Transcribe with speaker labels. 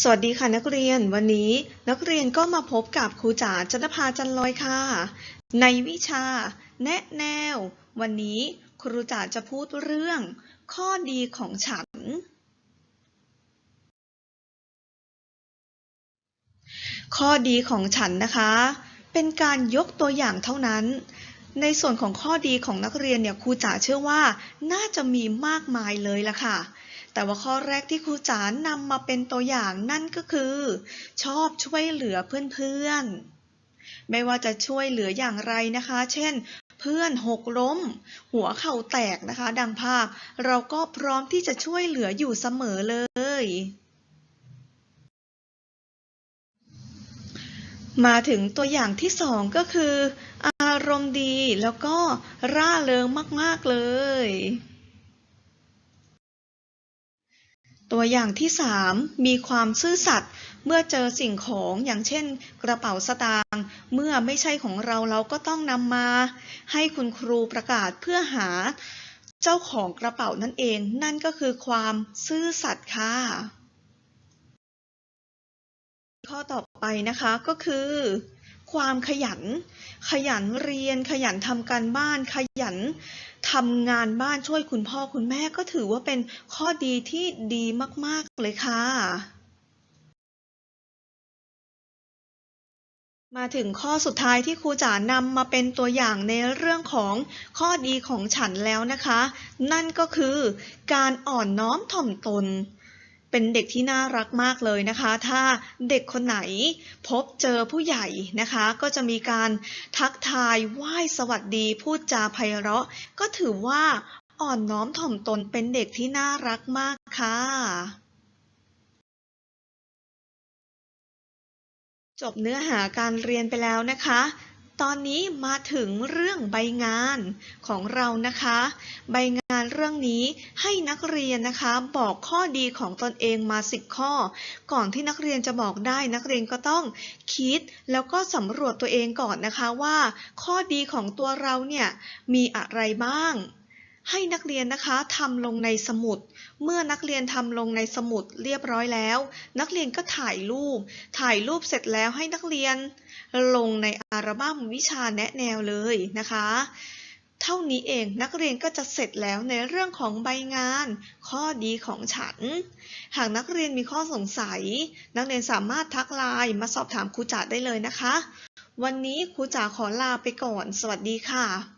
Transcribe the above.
Speaker 1: สวัสดีค่ะนักเรียน วันนี้นักเรียนก็มาพบกับครูจ๋าจันทภาจันลอยค่ะ ในวิชา แนะแนว วันนี้ครูจ๋าจะพูดเรื่อง ข้อดีของฉัน ข้อดีของฉันนะคะ เป็นการยกตัวอย่างเท่านั้น ในส่วนของข้อดีของนักเรียนเนี่ยครูจ๋าเชื่อว่า น่าจะมีมากมายเลยล่ะค่ะ แต่ว่าข้อแรกที่ครูจ๋านำมาเป็นตัวอย่างนั่นก็คือ ชอบช่วยเหลือเพื่อนๆ ไม่ว่าจะช่วยเหลืออย่างไรนะคะ เช่น เพื่อนหกล้ม หัวเข่าแตกนะคะ ดังภาพ เราก็พร้อมที่จะช่วยเหลืออยู่เสมอเลยมาถึงตัวอย่างที่สองก็คือ อารมณ์ดีแล้วก็ร่าเริงมาก ๆ เลย ตัวอย่างที่สามมีความซื่อสัตย์เมื่อเจอสิ่งของอย่างเช่น กระเป๋าสตางค์เมื่อไม่ใช่ของเราเราก็ต้องนำมา ให้คุณครูประกาศเพื่อหาเจ้าของกระเป๋านั่นเอง นั่นก็คือความซื่อสัตย์ค่ะ ข้อต่อไปนะคะก็คือ ความขยัน ขยันเรียน ขยันทำการบ้าน ขยันทำงานบ้านช่วยคุณพ่อคุณแม่ก็ถือว่าเป็นข้อดีที่ดีมาก ๆ เลยค่ะ มาถึงข้อสุดท้ายที่ครูจ๋านำมาเป็นตัวอย่างในเรื่องของข้อดีของฉันแล้วนะคะ นั่นก็คือการอ่อนน้อมถ่อมตน เป็นเด็กที่น่ารักมากเลยนะคะ ถ้าเด็กคนไหนพบเจอผู้ใหญ่นะคะ ก็จะมีการทักทายไหว้สวัสดีพูดจาไพเราะ ก็ถือว่าอ่อนน้อมถ่อมตนเป็นเด็กที่น่ารักมากค่ะจบเนื้อหาการเรียนไปแล้วนะคะ ตอนนี้มาถึงเรื่องใบงานของเรานะคะ ใบงานเรื่องนี้ให้นักเรียนนะคะ บอกข้อดีของตนเองมา10ข้อ ก่อนที่นักเรียนจะบอกได้ นักเรียนก็ต้องคิดแล้วก็สำรวจตัวเองก่อนนะคะว่า ข้อดีของตัวเราเนี่ยมีอะไรบ้าง ให้นักเรียนนะคะทำลงในสมุด เมื่อนักเรียนทำลงในสมุดเรียบร้อยแล้ว นักเรียนก็ถ่ายรูป ถ่ายรูปเสร็จแล้วให้นักเรียน ลงในอัลบั้มวิชาแนะแนวเลยนะคะ เท่านี้เองนักเรียนก็จะเสร็จแล้วในเรื่องของใบงาน ข้อดีของฉัน หากนักเรียนมีข้อสงสัย นักเรียนสามารถทักไลน์มาสอบถามครูจ๋าได้เลยนะคะ วันนี้ครูจ๋าขอลาไปก่อน สวัสดีค่ะ